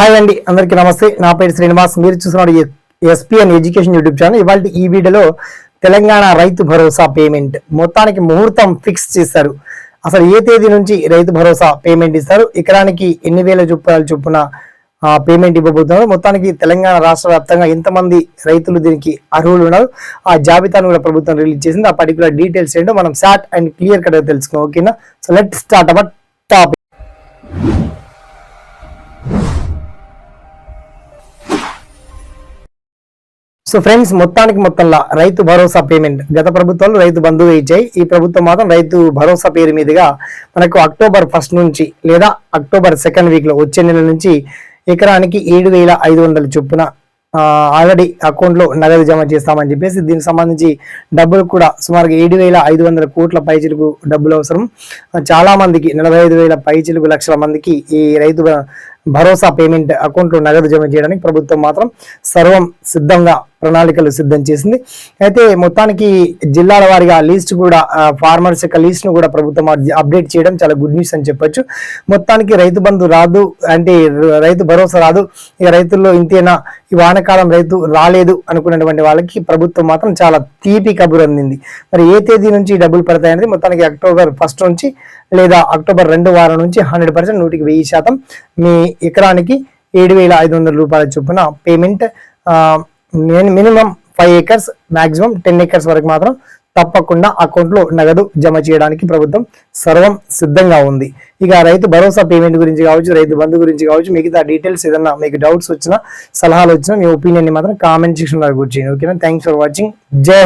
Hi అండి అందరికీ నమస్తే. నా పేరు శ్రీనివాస్. మీరు చూస్తున్నారు ఎస్పీఎన్ ఎడ్యుకేషన్ యూట్యూబ్ ఛానల్. ఇవాళ ఈ వీడియోలో తెలంగాణ రైతు భరోసా పేమెంట్. మొత్తానికి ముహూర్తం ఫిక్స్ చేశారు. అసలు ఏ తేదీ నుంచి రైతు భరోసా పేమెంట్ ఇస్తారు? ఎకరానికి ఎన్ని వేల రూపాయల చొప్పున పేమెంట్ ఇవ్వబోతున్నారు? మొత్తానికి తెలంగాణ రాష్ట్ర వ్యాప్తంగా ఎంతమంది రైతులు దీనికి అర్హులు ఉన్నారు? ఆ జాబితాను కూడా ప్రభుత్వం రిలీజ్ చేసింది. ఆ పర్టికులర్ డీటెయిల్స్ ఏంటో మనం షార్ట్ అండ్ క్లియర్ కట్గా తెలుసుకున్నాం ఓకేనా? So let start our topic so friends మొత్తానికి మొత్తంలా రైతు భరోసా పేమెంట్ గత ప్రభుత్వాలు రైతు బంధువు ఇచ్చాయి. ఈ ప్రభుత్వం మాత్రం రైతు భరోసా పేరు మీదుగా మనకు అక్టోబర్ ఫస్ట్ నుంచి లేదా అక్టోబర్ సెకండ్ వీక్లో వచ్చే నెల నుంచి ఎకరానికి ఏడు వేల ఐదు వందల చొప్పున ఆల్రెడీ అకౌంట్లో నగదు జమ చేస్తామని చెప్పేసి దీనికి సంబంధించి డబ్బులు కూడా సుమారుగా ఏడు వేల ఐదు వందల కోట్ల పైచిలుకు డబ్బులు అవసరం. చాలా మందికి నలభై ఐదు వేల పైచిలుకు లక్షల మందికి ఈ రైతు భరోసా పేమెంట్ అకౌంట్లో నగదు జమ చేయడానికి ప్రభుత్వం మాత్రం సర్వం సిద్ధంగా ప్రణాళికలు సిద్ధం చేసింది. అయితే మొత్తానికి జిల్లాల వారిగా లీస్ట్ కూడా ఫార్మర్స్ యొక్క లీస్ట్ను కూడా ప్రభుత్వం అప్డేట్ చేయడం చాలా గుడ్ న్యూస్ అని చెప్పొచ్చు. మొత్తానికి రైతు బంధు రాదు అంటే రైతు భరోసా రాదు. ఇక రైతుల్లో ఇంతేనా? ఈ వానకాలం రైతు రాలేదు అనుకున్నటువంటి వాళ్ళకి ప్రభుత్వం మాత్రం చాలా తీపి కబురు అందింది. మరి ఏ తేదీ నుంచి డబ్బులు డబ్బులు పడతాయనేది మొత్తానికి అక్టోబర్ ఫస్ట్ నుంచి లేదా అక్టోబర్ రెండు వారం నుంచి హండ్రెడ్ పర్సెంట్ నూటికి వెయ్యి శాతం మీ ఎకరానికి ఏడు వేల ఐదు వందల రూపాయల చొప్పున పేమెంట్ నేను minimum five acres maximum ten acres వరకు మాత్రం తప్పకుండా అకౌంట్లో నగదు జమ చేయడానికి ప్రభుత్వం సర్వం సిద్ధంగా ఉంది. ఇక రైతు భరోసా పేమెంట్ గురించి కావచ్చు రైతు బంధు గురించి కావచ్చు మిగతా డీటెయిల్స్ ఏదన్నా మీకు డౌట్స్ వచ్చినా సలహాలు వచ్చినా మీ ఒపీనియన్ని మాత్రం కామెంట్ సెక్షన్లో ఓకేనా థ్యాంక్స్ ఫర్ వాచింగ్ జై